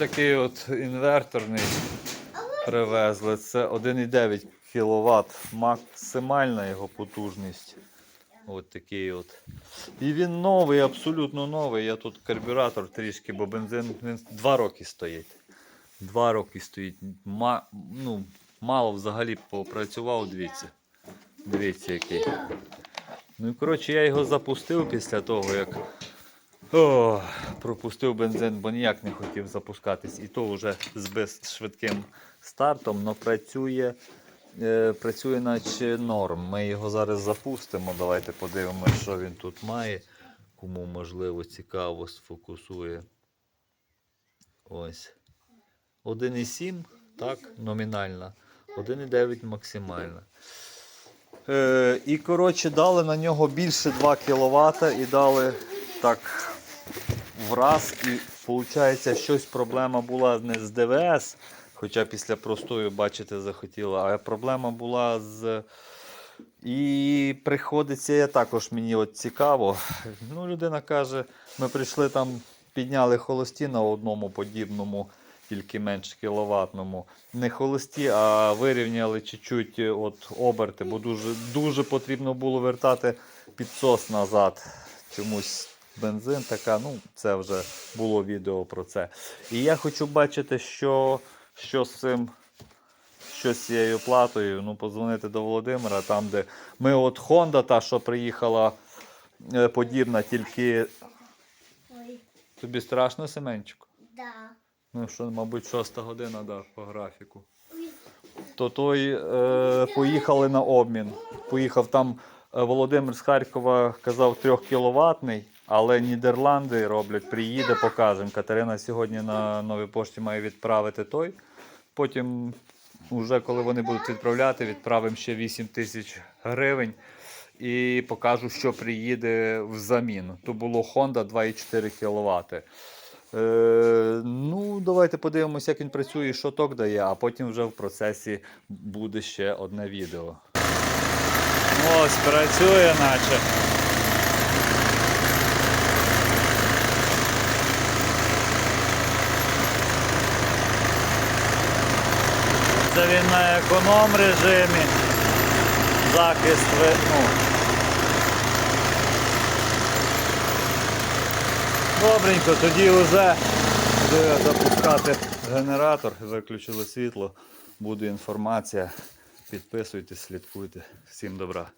такий от інверторний привезли. Це 1,9 кВт, максимальна його потужність. От такий от. І він новий, абсолютно новий. Я тут карбюратор трішки, бо бензин він 2 роки стоїть. Два роки стоїть. Ма, ну, мало взагалі попрацював, дивіться. Дивіться який. Ну і коротше, я його запустив після того, як о, пропустив бензин, бо ніяк не хотів запускатись. І то вже з безшвидким стартом, але працює, е, працює наче норм. Ми його зараз запустимо. Давайте подивимося, що він тут має. Кому можливо цікаво сфокусує. Ось. 1,7, так, номінальна. 1,9 максимальна. Е, і, коротше, дали на нього більше 2 кВт і дали так враз. І виходить, щось проблема була не з ДВС, хоча після простою, бачите, захотіла, а проблема була з. І приходиться я також мені от цікаво. Ну, людина каже, ми прийшли там, підняли холості на одному подібному, тільки менш кіловатному. Не холості, а вирівняли чуть-чуть от оберти, бо дуже, дуже потрібно було вертати підсос назад. Чомусь бензин така, ну це вже було відео про це. І я хочу бачити, що, що з цим що з цією платою, ну, подзвонити до Володимира, там, де ми от Honda, та, що приїхала е, подібна, тільки Ой, тобі страшно, Семенчику? да. Ну, що, мабуть, шоста година, да, по графіку. То той е, поїхали на обмін. Поїхав там е, Володимир з Харкова казав 3 кіловатний, але Нідерланди роблять, приїде, покажемо. Катерина сьогодні на новій пошті має відправити той. Потім, вже коли вони будуть відправляти, відправимо ще 8 тисяч гривень і покажу, що приїде взамін. То було Honda 2,4 кВт. Е, ну, давайте подивимося, як він працює і що ток дає, а потім вже в процесі буде ще одне відео. Ось, працює наче. Це він на економ режимі. Захист ну, Добренько, тоді вже буду запускати генератор, виключили світло, буде інформація. Підписуйтесь, слідкуйте. Всім добра.